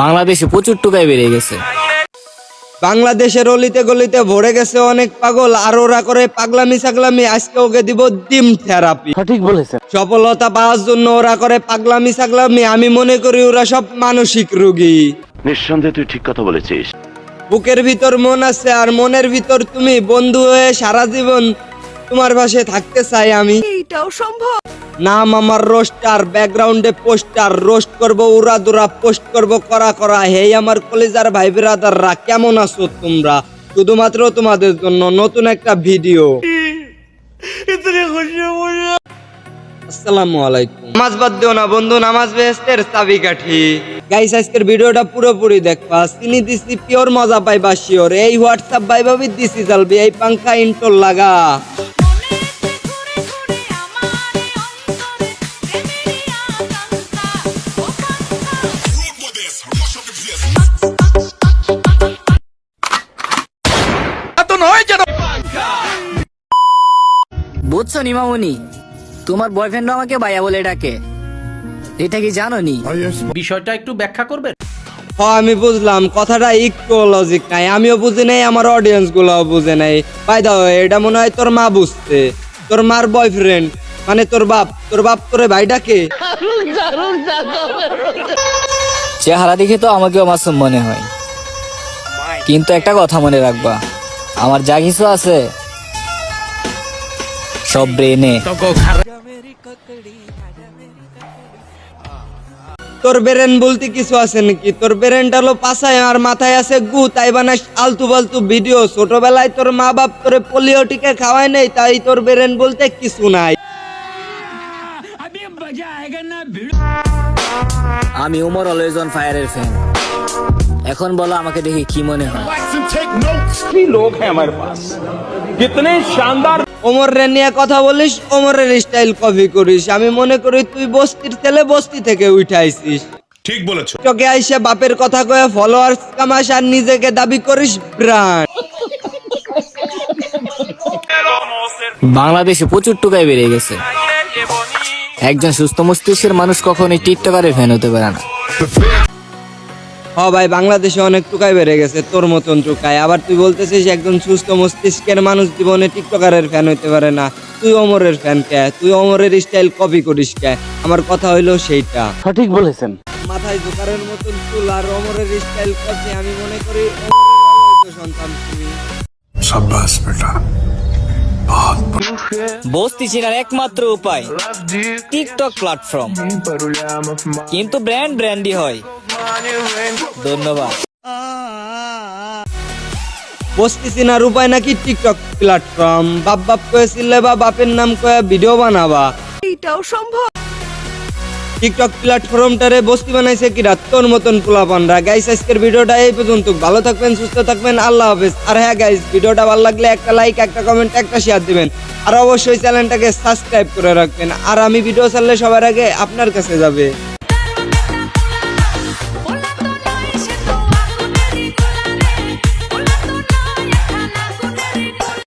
বাংলাদেশে প্রচুর টুকাই বেড়ে গেছে। বাংলাদেশের অলিতে গলিতে ভরে গেছে অনেক পাগল আর ওরা করে পাগলামি সাগলামি আজকে ওকে দিব ডিম থেরাপি। সঠিক বলেছেন। সফলতা পাওয়ার জন্য ওরা করে পাগলামি সাগলামি আমি মনে করি ওরা সব মানসিক রোগী। নিঃসন্দেহে তুই ঠিক কথা বলেছিস। বুকের ভিতর মন আছে আর মনের ভিতর তুমি বন্ধু হয়ে সারা জীবন তোমার পাশে থাকতে চাই আমি। এইটাও সম্ভব? নাম আমার রোস্টার ব্যাকগ্রাউন্ডে পোস্টার রোস্ট করব উড়া দুরা পোস্ট করব করা করা। হেই আমার কলেজার ভাই ব্রাদাররা কেমন আছো তোমরা? শুধুমাত্র তোমাদের জন্য নতুন একটা ভিডিও আসসালামু আলাইকুম। নামাজ বাদ দিও না বন্ধু নামাজ বেহেস্তের চাবি কাঠি গাইস আজকের ভিডিওটা পুরোপুরি দেখবা। চিনি দিছি পিওর মজা পাইবা শিওর এই হোয়াটসঅ্যাপ ভাই ভাবি দিছি চালবি এই পাংখা ইন্টোর লাগা। বুঝছ নিমামনি তোমার বয়ফ্রেন্ড আমাকে ভাইয়া বলে ডাকে। এটা কি জানো নি বিষয়টা একটু ব্যাখ্যা করবেন? হ আমি বুঝলাম কথাটা একটু লজিক নাই। আমিও বুঝি নাই আমার অডিয়েন্স গুলাও বুঝে নাই। বাই দা এটা মনে হয় তোর মা বুঝতে তোর মার বয়ফ্রেন্ড মানে তোর বাপ। তোর বাপ তোরে ভাইটাকে চেহারা দেখে তো আমাকেও মাসুম মনে হয়। কিন্তু একটা কথা মনে রাখবা। আমার যা কিছু আছে সব ব্রেনে তোর বেরেন বলতে কিছু আছে নাকি? তোর বেরেনটা হলো পাশায় আর মাথায় আছে গু তাই বানাস আলতু ফালতু ভিডিও ছোটবেলায় তোর মা বাপ তোরে পোলিও টিকে খাওয়ায় নাই তাই তোর বেরেন বলতে কিছু নাই। আমি উমর অলওয়েজ অন ফায়ারের ফ্যান এখন বলো আমাকে দেখি কি মনে হয়। ওমর রে নিয়ে কথা বলিস ওমরের স্টাইল কপি করিস। আমি মনে করি তুই বস্তির ছেলে বস্তি থেকে উঠাইছিস। ঠিক বলেছ। চোখে আইসে বাপের কথা কয়ে ফলোয়ার্স কামাস আর নিজেকে দাবি করিস ব্রান্ড বাংলাদেশে প্রচুর টুকাই বেড়ে গেছে। একজন সুস্থ মস্তিষ্কের মানুষ কখনোই টিকটকারের ফ্যান হতে পারে না। হ ভাই বাংলাদেশে অনেক টুকাই বেড়ে গেছে তোর মতন টুকাই। আবার তুই বলতেছিস একজন সুস্থ মস্তিষ্কের মানুষ জীবনে টিকটকারের ফ্যান হতে পারে না। তুই অমরের ফ্যান কে? তুই অমরের স্টাইল কপি করিস কে? আমার কথা হইল সেইটা। সঠিক বলেছেন। মাথায় জোকারের মতন চুল আর অমরের স্টাইল কপি আমি মনে করি সন্তান তুমি। সাব্বাস বেটা। বস্তি চেনার একমাত্র উপায় টিকটক প্ল্যাটফর্ম কিন্তু ব্র্যান্ড ব্র্যান্ডই হয়। ধন্যবাদ। বস্তি চিনার উপায় নাকি টিকটক প্ল্যাটফর্ম বাপ বাপ কয়ে চিনলে বা বাপের নাম কয়ে ভিডিও বানাবা। এইটাও সম্ভব। টিকটক প্ল্যাটফর্মটারে বস্তি বানাইছে তোর মতন পোলাপানরা গাইস আজকের ভিডিওটা এই পর্যন্ত। ভালো থাকবেন সুস্থ থাকবেন আল্লাহ হাফেজ। আর হ্যাঁ গাইস ভিডিওটা ভালো লাগলে একটা লাইক একটা কমেন্ট একটা শেয়ার দিবেন। আর অবশ্যই চ্যানেলটাকে সাবস্ক্রাইব করে রাখবেন। আর আমি ভিডিও ছাড়লে সবার আগে আপনার কাছে যাবে।